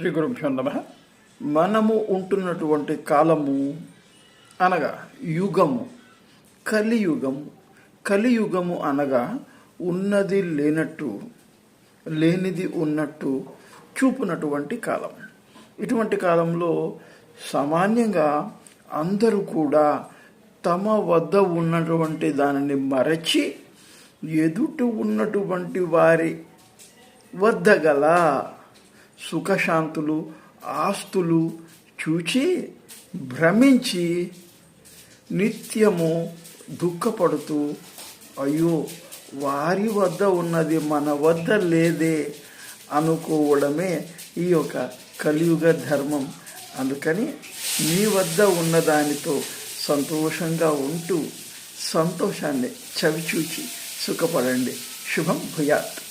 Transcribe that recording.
శ్రీ గురుభ్యో నమ. మనము ఉంటున్నటువంటి కాలము అనగా యుగము కలియుగము. కలియుగము అనగా ఉన్నది లేనట్టు లేనిది ఉన్నట్టు చూపునటువంటి కాలం. ఇటువంటి కాలంలో సామాన్యంగా అందరూ కూడా తమ వద్ద ఉన్నటువంటి దానిని మరచి ఎదుట ఉన్నటువంటి వారి వద్ద గల సుఖశాంతులు ఆస్తులు చూచి భ్రమించి నిత్యము దుఃఖపడుతూ అయ్యో వారి వద్ద ఉన్నది మన వద్ద లేదే అనుకోవడమే ఈ యొక్క కలియుగ ధర్మం. అందుకని మీ వద్ద ఉన్నదానితో సంతోషంగా ఉంటూ సంతోషాన్ని చవిచూచి సుఖపడండి. శుభం భూయాత్.